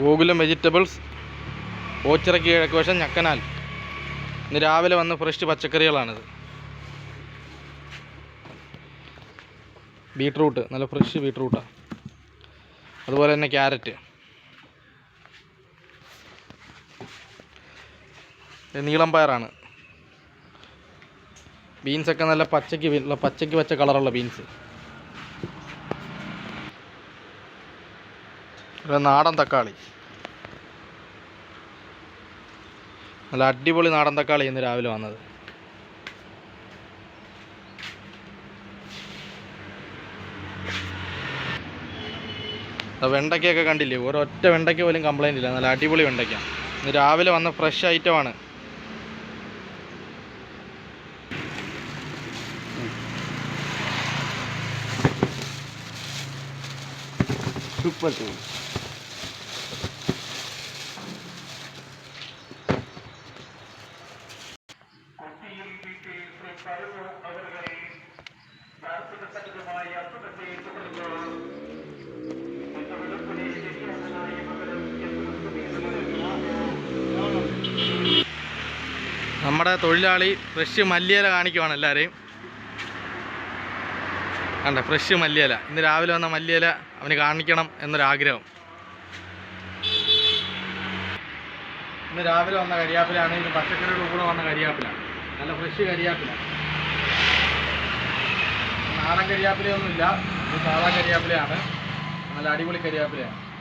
Gokulam vegetables ഓച്ചിറക്കി കിഴക്ക് വശം ഞക്കനാൽ. ഇന്ന് രാവിലെ വന്ന ഫ്രഷ് പച്ചക്കറികളാണിത്. ബീട്രൂട്ട് നല്ല ഫ്രഷ് ബീട്രൂട്ടാണ് അതുപോലെ തന്നെ ക്യാരറ്റ്. നീളം പയറാണ്. ബീൻസൊക്കെ നല്ല പച്ചയ്ക്ക് പച്ചയ്ക്ക് പച്ച കളറുള്ള ബീൻസ്. ഒരു നാടൻ തക്കാളി. നല്ല അടിപൊളി നാടൻ തക്കാളി ഇന്ന് രാവിലെ വന്നത്. വെണ്ടയ്ക്കൊക്കെ കണ്ടില്ലേ കണ്ടില്ലേ? ഒറ്റ വെണ്ടയ്ക്ക പോലും കംപ്ലൈന്റ് ഇല്ല. നല്ല അടിപൊളി വെണ്ടയ്ക്ക. ഇന്ന് രാവിലെ വന്ന ഫ്രഷ് ഐറ്റമാണ് സൂപ്പർ നമ്മുടെ തൊഴിലാളി ഫ്രഷ് മല്ലിയില കാണിക്കുവാണ് എല്ലാവരെയും കണ്ട ഫ്രഷ് മല്ലിയില. ഇന്ന് രാവിലെ വന്ന മല്ലിയില അവന് കാണിക്കണം എന്നൊരാഗ്രഹം. ഇന്ന് രാവിലെ വന്ന കരിയാപ്പിലാണ് ഇത് പച്ചക്കറിയുടെ കൂടെ വന്ന കരിയാപ്പില നല്ല ഫ്രഷ് കരിയാപ്പില. നാടൻ കരിയാപ്പിലയൊന്നുമില്ല. ഇത് സാധാ കരിയാപ്പിലയാണ്. നല്ല അടിപൊളി കരിയാപ്പിലയാണ്.